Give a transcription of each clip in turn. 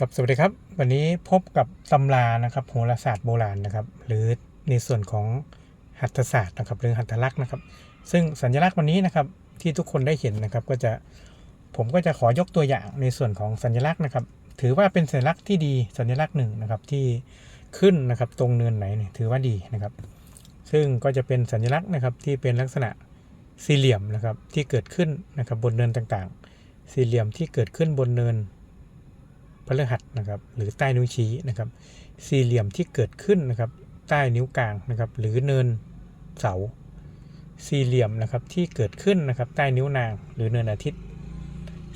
ครับสวัสดีครับ วันนี้พบกับตำรานะครับโหราศาสตร์โบราณนะครับ หรือในส่วนของหัตถศาสตร์นะครับหรือหัตถลักษณ์นะครับ ซึ่งสัญลักษณ์วันนี้นะครับที่ทุกคนได้เห็นนะครับ ก็จะผมก็จะขอยกตัวอย่างในส่วนของสัญลักษณ์นะครับ ถือว่าเป็นสัญลักษณ์ที่ดีสัญลักษณ์หนึ่งนะครับที่ขึ้นนะครับตรงเนินไหนเนี่ยถือว่าดีนะครับ ซึ่งก็จะเป็นสัญลักษณ์นะครับที่เป็นลักษณะสี่เหลี่ยมนะครับที่เกิดขึ้นนะครับบนเนินต่างๆ สี่เหลี่ยมที่เกิดขึ้นบนเนิน พฤหัสนะครับ หรือใต้นิ้วชี้นะครับ สี่เหลี่ยมที่เกิดขึ้นนะครับ ใต้นิ้วกลางนะครับ หรือเนินเสา สี่เหลี่ยมนะครับที่เกิดขึ้นนะครับ ใต้นิ้วนาง หรือเนินอาทิตย์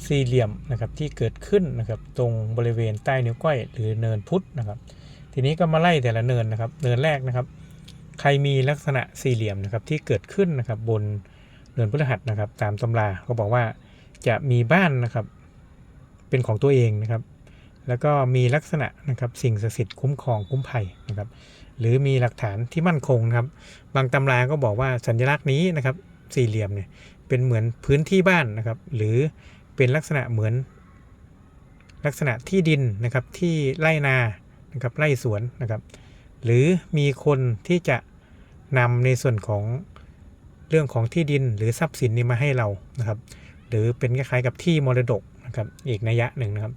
สี่เหลี่ยมนะครับที่เกิดขึ้นนะครับ ตรงบริเวณใต้นิ้วก้อย หรือเนินพุธนะครับ ทีนี้ก็มาไล่แต่ละเนินนะครับ เนินแรกนะครับ ใครมีลักษณะสี่เหลี่ยมนะครับที่เกิดขึ้นนะครับบนเนินพฤหัสนะครับ ตามตำราก็บอกว่าจะมีบ้านนะครับ เป็นของตัวเองนะครับ แล้วก็มีลักษณะนะครับสิ่งศักดิ์สิทธิ์คุ้มครองคุ้มภัยนะครับหรือมีหลักฐานที่มั่นคงนะครับบางตำราก็บอกว่าสัญลักษณ์นี้นะครับสี่เหลี่ยมเนี่ยเป็นเหมือนพื้นที่บ้านนะครับหรือเป็นลักษณะเหมือนลักษณะที่ดินนะครับที่ไร่นานะครับไร่สวนนะครับหรือมีคนที่จะนำในส่วนของเรื่องของที่ดินหรือทรัพย์สินนี้มาให้เรานะครับหรือเป็นคล้ายๆกับที่มรดกนะครับอีกนัยยะหนึ่งนะครับ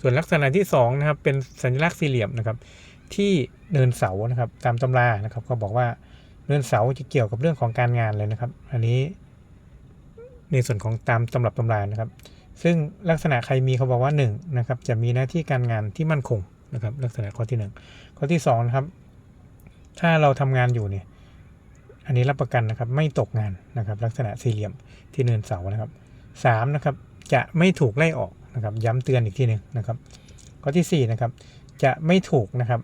ส่วนลักษณะที่2นะครับเป็นสัญลักษณ์สี่เหลี่ยมนะครับ ที่เนินเสานะครับตามตำรานะครับก็บอกว่าเนินเสาจะเกี่ยวกับเรื่องของการงานเลยนะครับ อันนี้ในส่วนของตามตำรับตำรานะครับ ซึ่งลักษณะใครมีเขาบอกว่า1นะครับจะมีหน้าที่การงานที่มั่นคงนะครับ ลักษณะข้อที่ 1 ข้อที่2นะครับถ้าเราทำงานอยู่เนี่ยอันนี้รับประกันนะครับไม่ตกงานนะครับ ลักษณะสี่เหลี่ยมที่เนินเสานะครับสามนะครับจะไม่ถูกไล่ออก นะครับย้ำเตือนอีกทีหนึ่งนะครับ ข้อที่4นะครับจะไม่ถูกนะครับ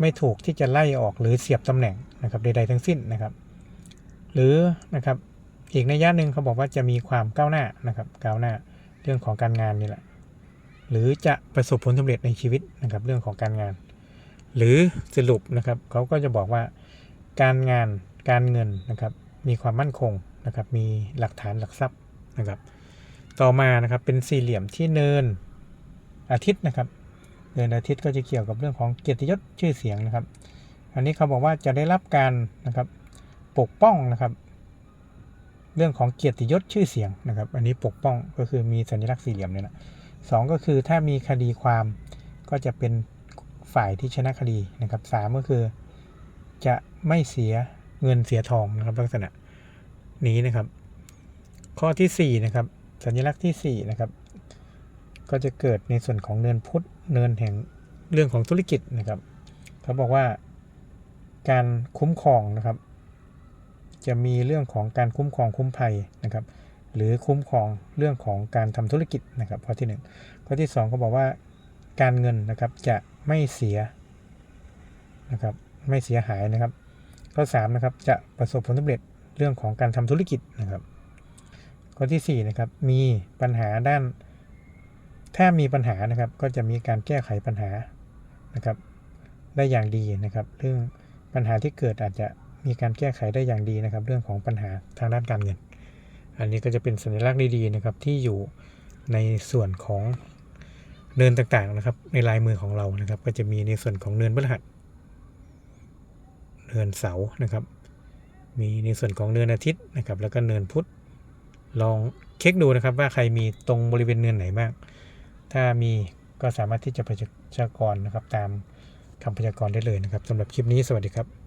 ไม่ถูกที่จะไล่ออกหรือเสียบตำแหน่งนะครับใดๆทั้งสิ้นนะครับ หรือนะครับอีกในยะหนึ่งเขาบอกว่าจะมีความก้าวหน้านะครับก้าวหน้าเรื่องของการงานนี่แหละ หรือจะประสบผลสำเร็จในชีวิตนะครับเรื่องของการงาน หรือสรุปนะครับเขาก็จะบอกว่าการงานการเงินนะครับมีความมั่นคงนะครับมีหลักฐานหลักทรัพย์นะครับ ต่อมานะครับเป็นสี่เหลี่ยมที่เนินอาทิตย์นะครับ เนินอาทิตย์ก็จะเกี่ยวกับเรื่องของเกียรติยศชื่อเสียงนะครับ อันนี้เขาบอกว่าจะได้รับการนะครับปกป้องนะครับ เรื่องของเกียรติยศชื่อเสียงนะครับ อันนี้ปกป้องก็คือมีสัญลักษณ์สี่เหลี่ยมเนี่ยนะสองก็คือถ้ามีคดีความก็จะเป็นฝ่ายที่ชนะคดีนะครับสามก็คือจะไม่เสียเงินเสียทองนะครับลักษณะนี้นะครับ ข้อที่4นะครับ สัญลักษณ์ที่ 4 นะครับ ก็จะเกิดในส่วนของเนินพุทธเนินแห่งเรื่องของธุรกิจนะครับ เขาบอกว่าการคุ้มครองนะครับ จะมีเรื่องของการคุ้มครองคุ้มภัยนะครับ หรือคุ้มครองเรื่องของการทำธุรกิจนะครับข้อที่ 1 ข้อที่2เขาบอกว่าการเงินนะครับจะไม่เสียนะครับไม่เสียหายนะครับ ข้อ3นะครับจะประสบผลสำเร็จเรื่องของการทำธุรกิจนะครับ ข้อที่4นะครับมีปัญหาด้าน ถ้ามีปัญหานะครับ ก็จะมีการแก้ไขปัญหานะครับ ได้อย่างดีนะครับ เรื่องปัญหาที่เกิดอาจจะมีการแก้ไขได้อย่างดีนะครับ เรื่องของปัญหาทางด้านการเงิน อันนี้ก็จะเป็นสัญลักษณ์ดีๆนะครับ ที่อยู่ในส่วนของเนินต่างๆนะครับ ในลายมือของเรานะครับ ก็จะมีในส่วนของเนินพฤหัสเนินเสาร์นะครับ มีในส่วนของเนินอาทิตย์นะครับ แล้วก็เนินพุธ ลองเช็คดูนะครับว่าใครมีตรงบริเวณเนินไหนบ้าง ถ้ามีก็สามารถที่จะพยากรณ์นะครับ ตามคำพยากรณ์ได้เลยนะครับสำหรับคลิปนี้สวัสดีครับ